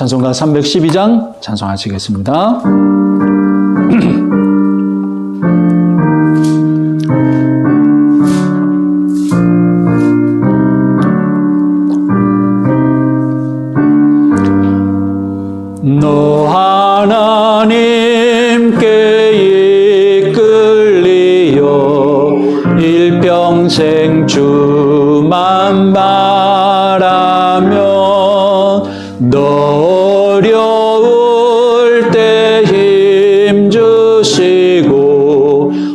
찬송가 312장 찬송하시겠습니다. 너 하나님께 이끌리어 일평생 주 너 어려울 때 힘주시고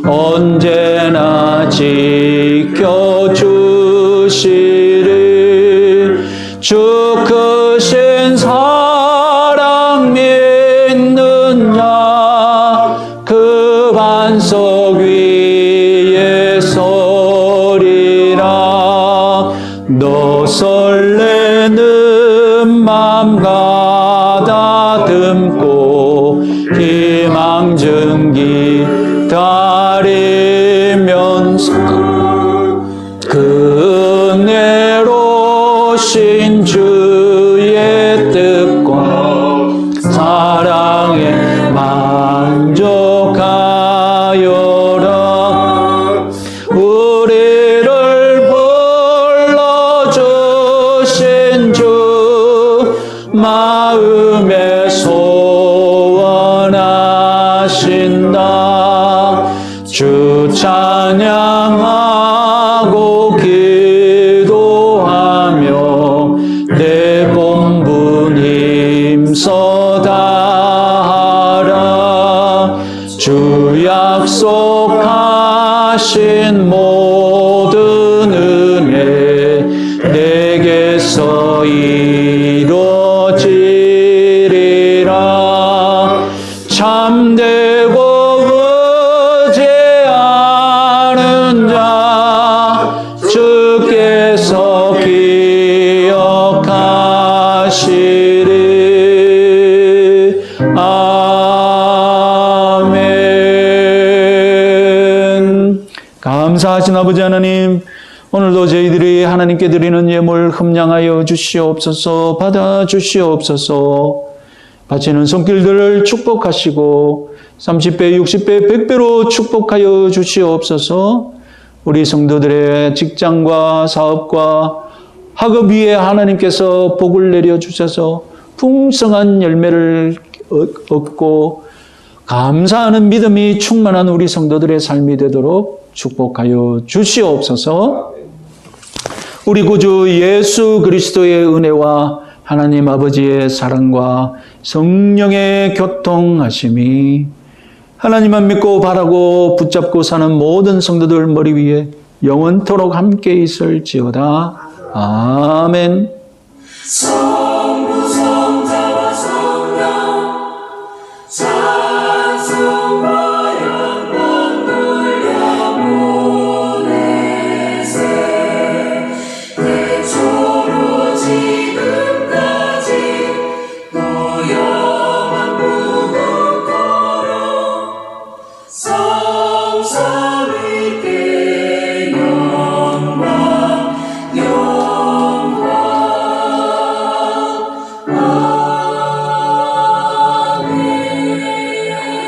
언제나 지켜주시리 주 크신 사랑 믿느냐 그 반석 위에 서리라. 너 설레는 맘 가다듬고 희망 증기 다리면서 그네로 신주 마음에 소원하신다. 주 찬양하고 기도하며 내 본분 힘써 다하라. 주 약속하신 모든 은혜 내게서 이 참되고 의지하는 자 주께서 기억하시리. 아멘. 감사하신 아버지 하나님 오늘도 저희들이 하나님께 드리는 예물 흠량하여 주시옵소서 받아 주시옵소서 바치는 손길들을 축복하시고 30배, 60배, 100배로 축복하여 주시옵소서 우리 성도들의 직장과 사업과 학업 위에 하나님께서 복을 내려 주셔서 풍성한 열매를 얻- 얻고 감사하는 믿음이 충만한 우리 성도들의 삶이 되도록 축복하여 주시옵소서. 우리 구주 예수 그리스도의 은혜와 하나님 아버지의 사랑과 성령의 교통하심이 하나님만 믿고 바라고 붙잡고 사는 모든 성도들 머리 위에 영원토록 함께 있을지어다. 아멘.